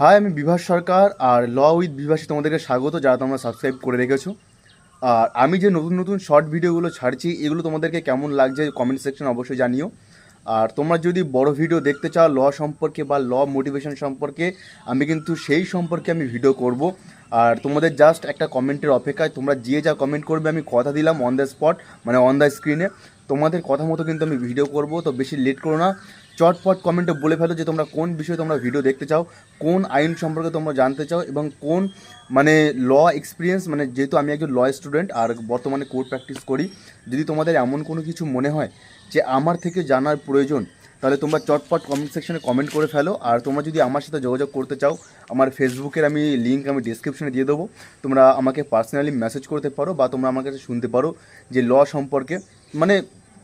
High আমি বিভাস সরকার আর ল with বিভাসে তোমাদেরকে স্বাগত, যারা তোমরা সাবস্ক্রাইব করে রেখেছো। আর আমি যে নতুন নতুন শর্ট ভিডিওগুলো ছাড়ছি, এগুলো তোমাদেরকে কেমন লাগছে কমেন্ট সেকশন অবশ্যই জানিও। আর তোমরা যদি বড় ভিডিও দেখতে চাও ল সম্পর্কে বা ল মোটিভেশন সম্পর্কে, আমি কিন্তু সেই সম্পর্কে আমি ভিডিও করব। আর তোমাদের জাস্ট একটা কমেন্টের অপেক্ষায়, তোমরা যে যা কমেন্ট করবে, আমি কথা দিলাম অন দ্য স্পট মানে অন দ্য স্ক্রিনে তোমাদের কথা মতো কিন্তু আমি ভিডিও করব, তো বেশি লেট করো না। চটপট কমেন্টে বলে ফেলো যে তোমরা কোন বিষয়ে তোমরা ভিডিও দেখতে চাও, কোন আইন সম্পর্কে তোমরা জানতে চাও এবং কোন মানে ল এক্সপিরিয়েন্স মানে যেহেতু আমি একজন ল স্টুডেন্ট আর বর্তমানে কোর্ট প্র্যাকটিস করি, যদি তোমাদের এমন কোনো কিছু মনে হয় যে আমার থেকে জানার প্রয়োজন, তাহলে তোমরা চটপট কমেন্ট সেকশনে কমেন্ট করে ফেলো। আর তোমরা যদি আমার সাথে যোগাযোগ করতে চাও, আমার ফেসবুকের আমি লিঙ্ক আমি ডিসক্রিপশনে দিয়ে দেবো। তোমরা আমাকে পার্সোনালি মেসেজ করতে পারো বা তোমরা আমার কাছে শুনতে পারো যে ল সম্পর্কে মানে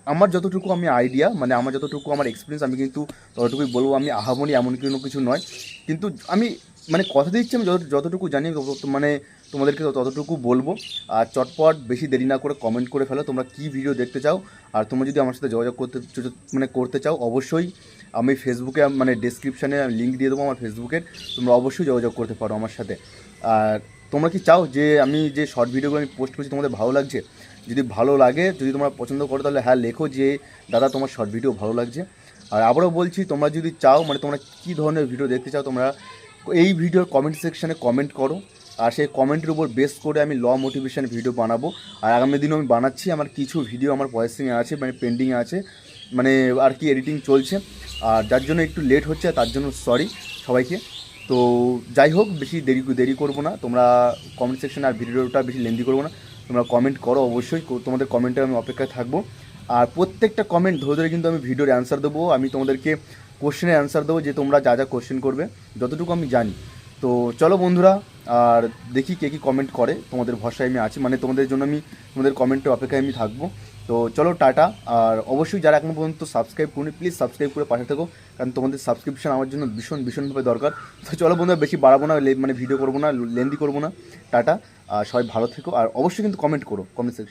আমার যতটুকু আমি আইডিয়া মানে আমার যতটুকু আমার এক্সপিরিয়েন্স আমি কিন্তু ততটুকুই বলব, আমি আহামনি এমন কোনো কিছু নয়। কিন্তু আমি মানে কথা দিচ্ছি আমি যত যতটুকু জানি মানে তোমাদেরকে ততটুকু বলব। আর চটপট বেশি দেরি না করে কমেন্ট করে ফেলো, তোমরা কী ভিডিও দেখতে চাও। আর তোমরা যদি আমার সাথে যোগাযোগ করতে মানে করতে চাও, অবশ্যই আমি ফেসবুকে মানে ডিসক্রিপশানে লিঙ্ক দিয়ে দেবো আমার ফেসবুকের তোমরা অবশ্যই যোগাযোগ করতে পারো আমার সাথে। আর তোমরা কি চাও যে আমি যে শর্ট ভিডিওগুলো আমি পোস্ট করছি, তোমাদের ভালো লাগছে? যদি ভালো লাগে, যদি তোমরা পছন্দ করো, তাহলে হ্যাঁ লেখো যে, দাদা, তোমার শর্ট ভিডিও ভালো লাগছে। আর আবারও বলছি, তোমরা যদি চাও মানে তোমরা কী ধরনের ভিডিও দেখতে চাও, তোমরা এই ভিডিওর কমেন্ট সেকশানে কমেন্ট করো। আর সেই কমেন্টের উপর বেস করে আমি ল মোটিভেশান ভিডিও বানাবো। আর আগামী দিনও আমি বানাচ্ছি, আমার কিছু ভিডিও আমার প্রসেসিংয়ে আছে মানে পেন্ডিংয়ে আছে মানে আর কি এডিটিং চলছে। আর যার জন্য একটু লেট হচ্ছে, তার জন্য সরি সবাইকে। তো যাই হোক, বেশি দেরি দেরি করব না। তোমরা কমেন্ট সেকশন আর ভিডিওটা বেশি লেন্দি করব না। তোমরা কমেন্ট করো অবশ্যই। তোমাদের কমেন্টে আমি অপেক্ষায় থাকব। আর প্রত্যেকটা কমেন্ট ধরে ধরে কিন্তু আমি ভিডিওর অ্যান্সার দেবো। আমি তোমাদেরকে কোশ্চেনের অ্যান্সার দেবো যে তোমরা যা যা কোশ্চেন করবে, যতটুকু আমি জানি। তো চলো বন্ধুরা, আর দেখি কে কী কমেন্ট করে। তোমাদের ভরসায় আমি আছি। মানে তোমাদের জন্য আমি, তোমাদের কমেন্টের অপেক্ষায় আমি থাকব। তো চলো টাটা। আর অবশ্যই যারা এখনও পর্যন্ত সাবস্ক্রাইব করুন প্লিজ সাবস্ক্রাইব করে পাশে থাকো। কারণ তোমাদের সাবস্ক্রিপশন আমার জন্য ভীষণ, ভীষণভাবে দরকার। তো চলো বন্ধুরা, বেশি বাড়াবো না মানে ভিডিও করব না লেন্দি করব না। টাটা। আর সবাই ভালো থেকো। আর অবশ্যই কিন্তু কমেন্ট করো কমেন্ট সেকশন